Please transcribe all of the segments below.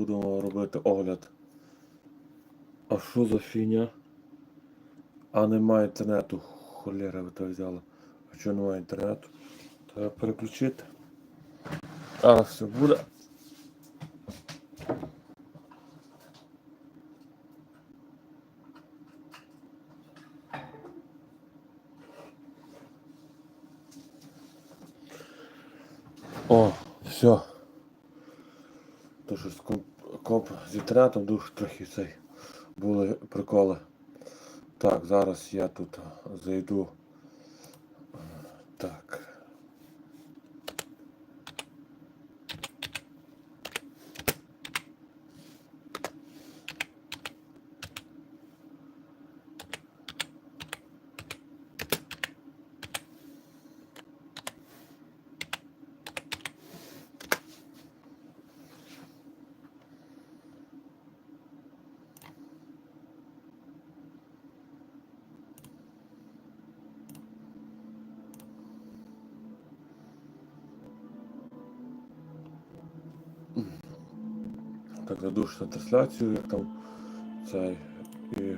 будемо робити огляд. А що за фіня? А немає інтернету. Холера ви то взяли. А чого немає інтернету? Треба переключити. А, все буде. О, все. То що з комп, комп з інтернетом дуже трохи цей були приколи. Так, зараз я тут зайду. Так. Так, задушу на трансляцію, як там цей і.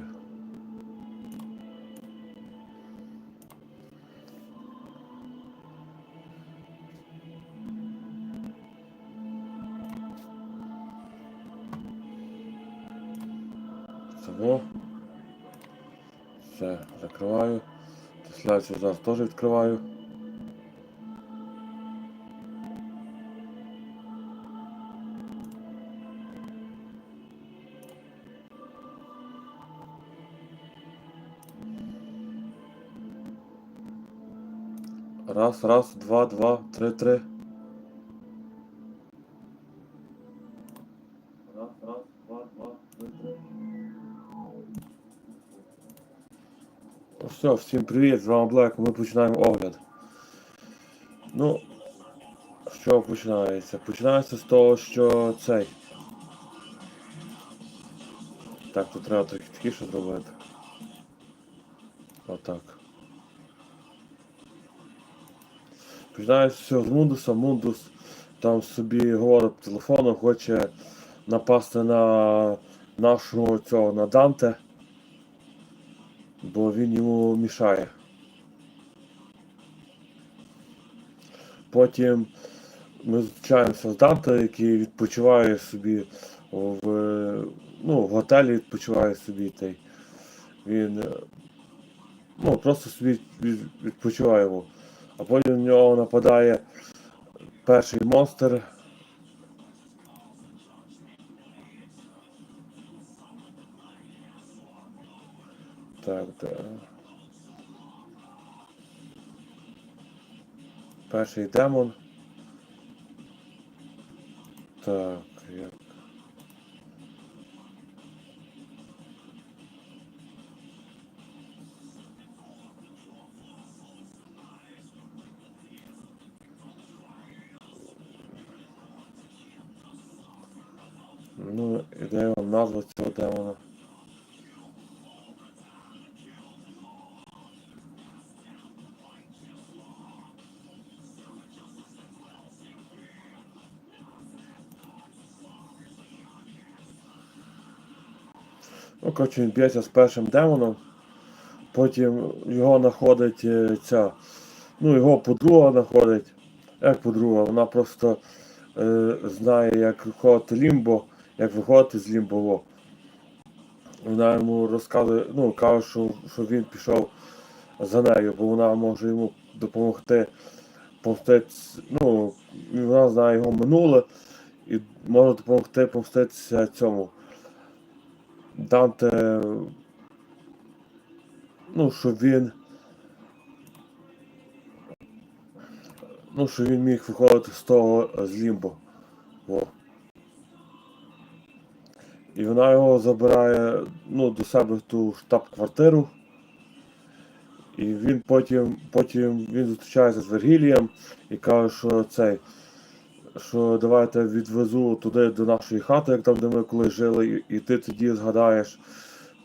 Цього. Все, закриваю. Трансляцію зараз теж відкриваю. Раз, раз, два, два, три, три. Раз, раз, два, два, три, три. Ну все, всім привіт, з вами Блек, ми починаємо огляд. Ну, що починається? Починається з того, що цей. Так, тут треба трохи такіше зробити. Отак. Починається все з Мундуса. Мундус там собі говорить телефоном, хоче напасти на нашого цього на Данте, бо він йому мішає. Потім ми зустрічаємося з Данте, який відпочиває собі в, ну, в готелі відпочиває собі той. Він ну, просто собі від- відпочиває його. А потім на нього нападає перший монстр. Так, да. Перший демон. Так, як. Ну, і де вам назва цього демона? Ну, коротше, він б'ється з першим демоном, потім його знаходить е, ця, ну, його подруга знаходить. Як подруга, вона просто е, знає, як виходити лімбо, як виходити з лімбо. во. Вона йому розказує, ну, каже, що, що він пішов за нею, бо вона може йому допомогти помститися, ну, вона знає його минуле і може допомогти помститися цьому. Данте, ну, що він. Ну, що він міг виходити з того з лімбо. Во. І вона його забирає ну, до себе в ту штаб-квартиру. І він потім, потім він зустрічається з Вергілієм і каже, що цей, що давайте відвезу туди до нашої хати, як там, де ми колись жили, і, і ти тоді згадаєш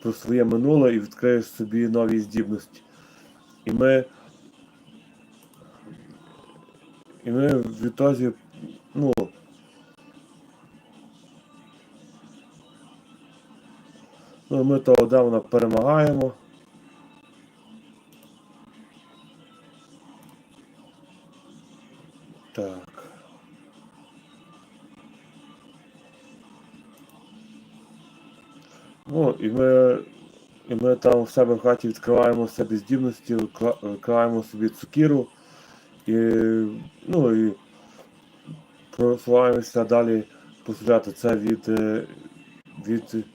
про своє минуле і відкриєш собі нові здібності. І ми. І ми відтоді, ну. Ну, ми того демона перемагаємо. Так. Ну, і ми, і ми там в себе в хаті відкриваємо себе здібності, відкриваємо собі цукіру і, ну, і просуваємося далі по сюжету. Це е, від, від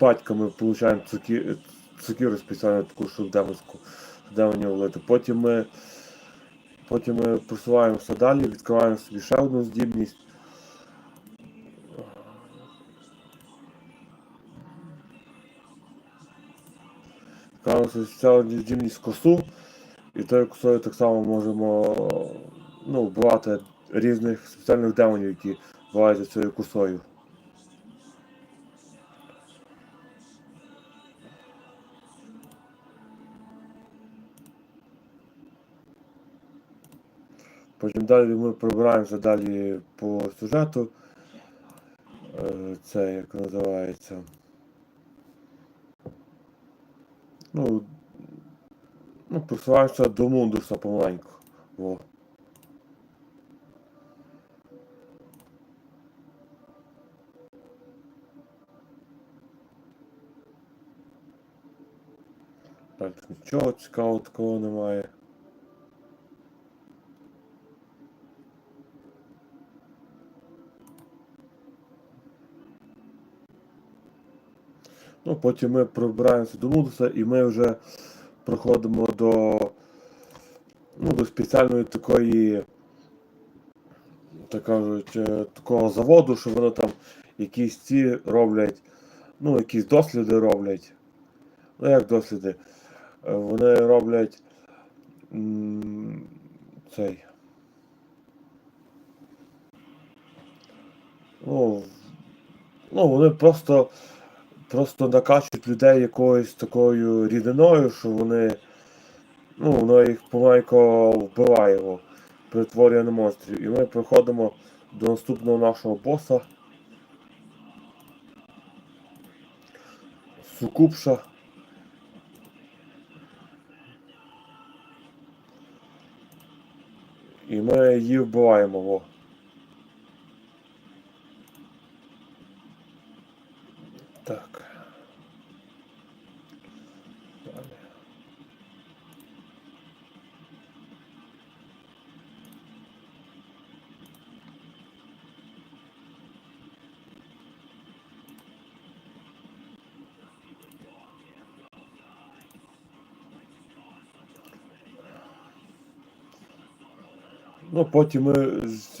батька ми отримуємо цукі, цукіру спеціально таку, щоб демонську, демонів влити. Потім ми, потім ми просуваємося далі, відкриваємо собі ще одну здібність. Це здібність косу, і тою косою так само можемо ну, вбивати різних спеціальних демонів, які бувають за цією косою. Потім далі ми пробираємося далі по сюжету. Е, Це як називається. Ну, ну просуваємося до Мундуса помаленьку. Во. Так, нічого цікавого такого немає. Ну, потім ми пробираємося до Мудуса і ми вже проходимо до, ну, до спеціальної такої, так кажуть, е, такого заводу, що вони там якісь ці роблять, ну, якісь досліди роблять. Ну, як досліди? Е, Вони роблять цей. Ну, ну, вони просто просто накачують людей якоюсь такою рідиною, що вони. Ну, воно їх помаленько вбиває його, перетворює на монстрів. І ми приходимо до наступного нашого боса. Сукупша. І ми її вбиваємо. Во. Ну, потім ми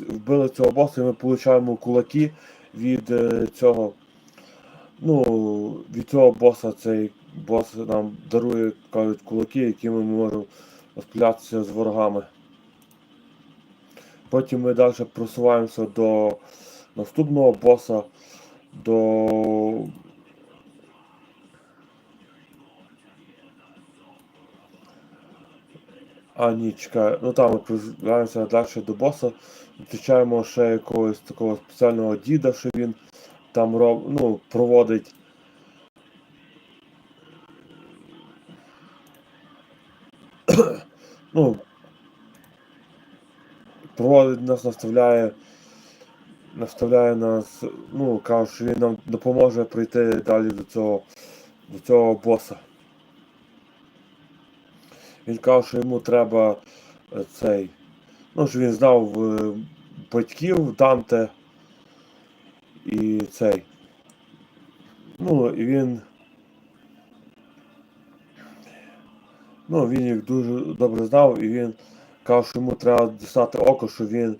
вбили цього боса і ми отримуємо кулаки від е, цього. Ну, від цього боса цей бос нам дарує, кажуть, кулаки, якими ми можемо розплятися з ворогами. Потім ми далі просуваємося до наступного боса, до. А, ні, чекай, ну там ми просуваємося далі до боса, зустрічаємо ще якогось такого спеціального діда, що він там роб, ну, проводить. ну, проводить нас, наставляє, наставляє нас, ну, каже, що він нам допоможе прийти далі до цього, до цього боса. Він каже, що йому треба е, цей. Ну, що він знав е, батьків Данте і цей. Ну, і він. Ну, він їх дуже добре знав, і він каже, що йому треба дістати око, що він,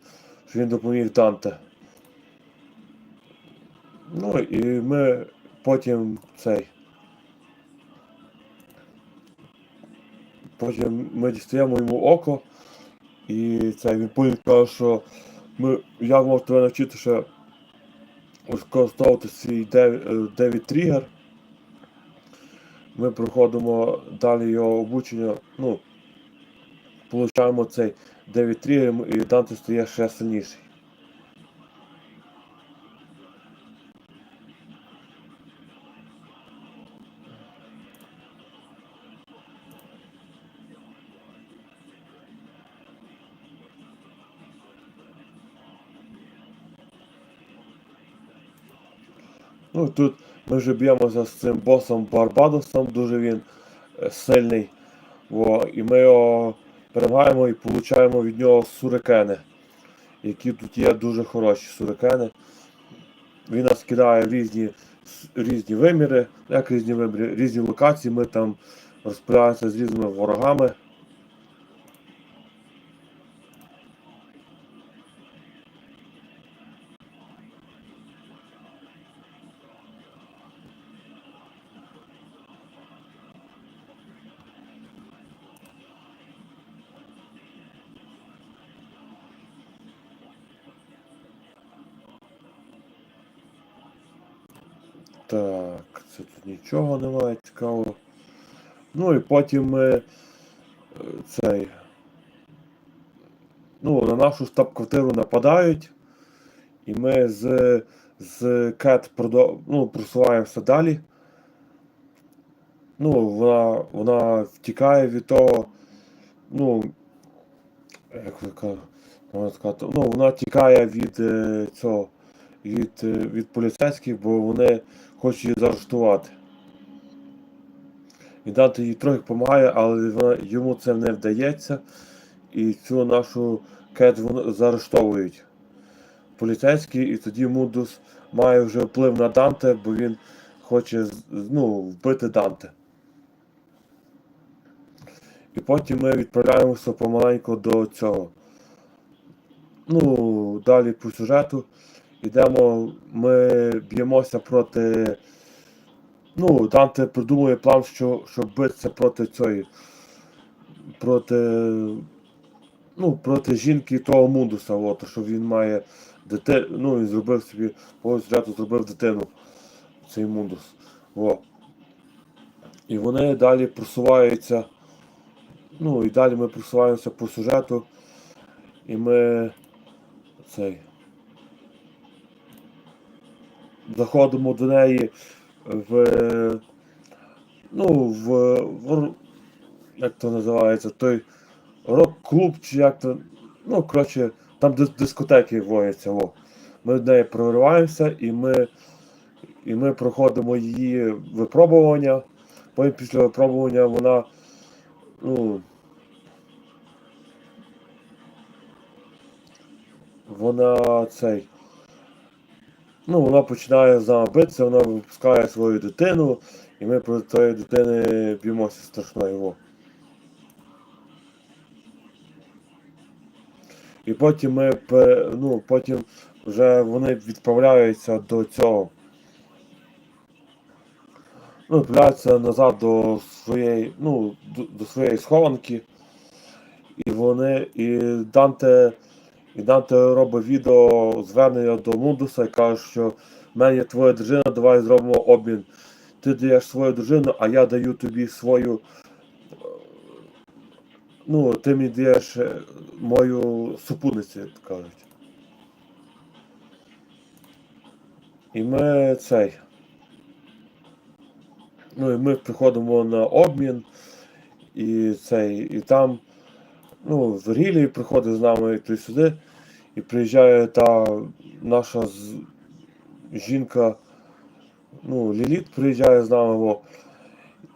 що він допоміг Данте. Ну і ми потім цей. Потім ми дістаємо йому око, і цей він потім каже, що ми, я можу тебе навчити ще використовувати свій Девід Тригер. Ми проходимо далі його обучення, ну, получаємо цей 9 тригер і Данте стає ще сильніший. Ну тут ми вже б'ємося з цим босом Барбадосом, дуже він е, сильний. Во, і ми його перемагаємо і получаємо від нього сурикени, які тут є дуже хороші сурикени. Він нас кидає в різні, різні виміри, як різні виміри, різні локації, ми там розправляємося з різними ворогами. Так, це тут нічого немає цікавого. Ну і потім ми е, цей. Ну, на нашу штаб-квартиру нападають. І ми з, з Кет продо... ну, просуваємося далі. Ну, вона, вона втікає від того. Ну, як ви ка- можна сказати, ну, вона тікає від е, цього, від, е, від поліцейських, бо вони хочуть її заарештувати. І дати їй трохи допомагає, але вона, йому це не вдається. І цю нашу кет заарештовують поліцейські, і тоді Мудус має вже вплив на Данте, бо він хоче ну, вбити Данте. І потім ми відправляємося помаленьку до цього. Ну, далі по сюжету. Йдемо, ми б'ємося проти. Ну, Данте придумує план, що, щоб битися проти цієї. Проти. Ну, проти жінки того Мундуса, от, що він має дити... Ну, він зробив собі сюжету зробив дитину. Цей Мундус. О. І вони далі просуваються. Ну, і далі ми просуваємося по сюжету. І ми цей. Заходимо до неї в. Ну, в. в як то називається, той рок-клуб, чи як то. Ну, коротше, там дис- дискотеки воються. О. Ми до неї прориваємося і ми. І ми проходимо її випробування. Потім після випробування вона. Ну, вона цей. Ну, вона починає з нами битися, вона випускає свою дитину, і ми проти тої дитини б'ємося страшно його. І потім ми ну, потім вже вони відправляються до цього. Ну, відправляються назад до своєї, ну, до, до своєї схованки. І вони. І Данте. І Данте робить відео звернення до Мундуса і каже, що в мене є твоя дружина, давай зробимо обмін. Ти даєш свою дружину, а я даю тобі свою. Ну, ти мені даєш е, мою супутницю, як кажуть. І ми цей. Ну і ми приходимо на обмін, і цей, і там, ну, з Рілії приходить з нами туди сюди, і приїжджає та наша з... жінка, ну, Ліліт приїжджає з нами, во,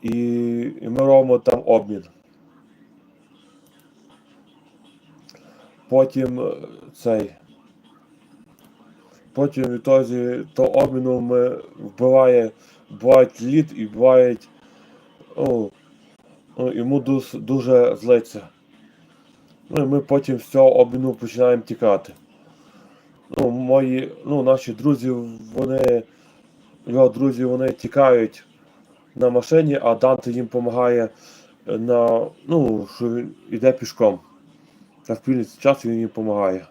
і, і ми робимо там обмін. Потім е, цей. Потім відтоді то обміну ми вбиває, вбивають лід і вбивають. Ну, ну, йому дуже злиться. Ну і ми потім з цього обміну починаємо тікати. Ну, мої, ну, наші друзі, вони, його друзі, вони тікають на машині, а Данте їм допомагає на, ну, що він йде пішком. На вільний час він їм допомагає.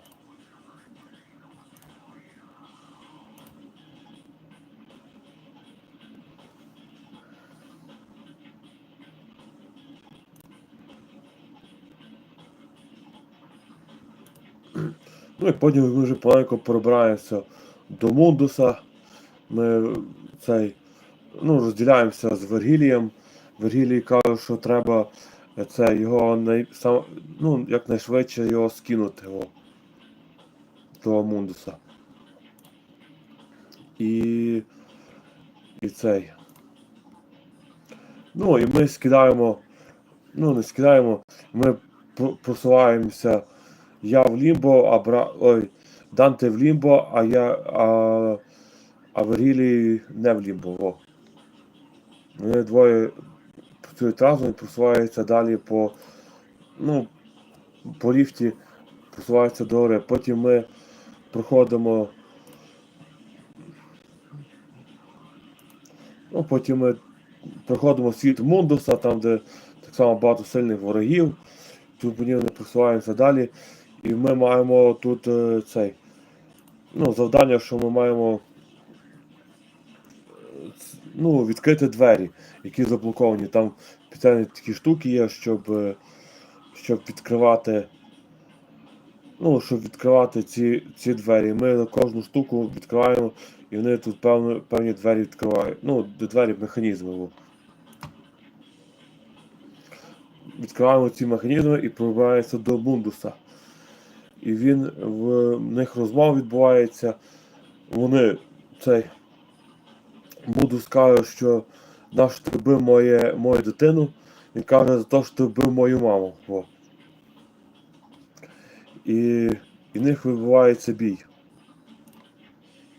Ну і потім ми вже маленько пробираємося до Мундуса. Ми цей, ну, розділяємося з Вергілієм. Вергілій каже, що треба це, його най, сам, ну, якнайшвидше його скинути його, того Мундуса. І І цей. Ну, і ми скидаємо. Ну, не скидаємо. Ми просуваємося. Я в Лімбо, а бра... Ой, Данте в Лімбо, а я. А, а Вергілій не в Лімбо. Во. Вони двоє працюють разом і просуваються далі по. Ну, по ліфті просуваються до гори. Потім ми проходимо. Ну, потім ми проходимо світ Мундуса, там, де так само багато сильних ворогів. Тут по ній просуваємося далі. І ми маємо тут е, цей. Ну, завдання, що ми маємо е, ну, відкрити двері, які заблоковані. Там спеціальні такі штуки є, щоб, е, щоб відкривати. Ну, щоб відкривати ці, ці двері. Ми кожну штуку відкриваємо, і вони тут певно, певні двері відкривають. Ну, двері механізми. Відкриваємо ці механізми і пробираємося до Мундуса. І він в них розмова відбувається. Вони цей Мундус каже, що наш ти вбив моє, мою дитину. Він каже за те, що ти вбив мою маму. Во. І, і в них відбувається бій.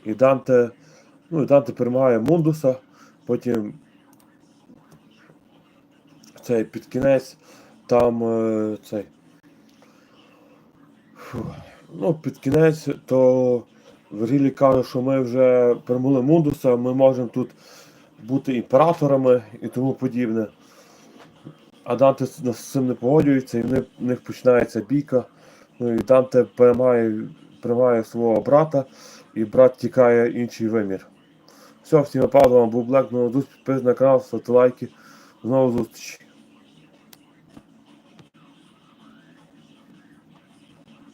І Данте, ну, і Данте перемагає Мундуса, потім цей під кінець там е, цей. Ну, під кінець, то Вергілій каже, що ми вже перемогли Мундуса, ми можемо тут бути імператорами і тому подібне. А Данте з цим не погоджується, і в них, починається бійка. Ну і Данте перемагає, перемагає свого брата, і брат тікає в інший вимір. Все, всім нападом, був Блек, ну, підписуйтесь на канал, ставте лайки. Знову зустрічі.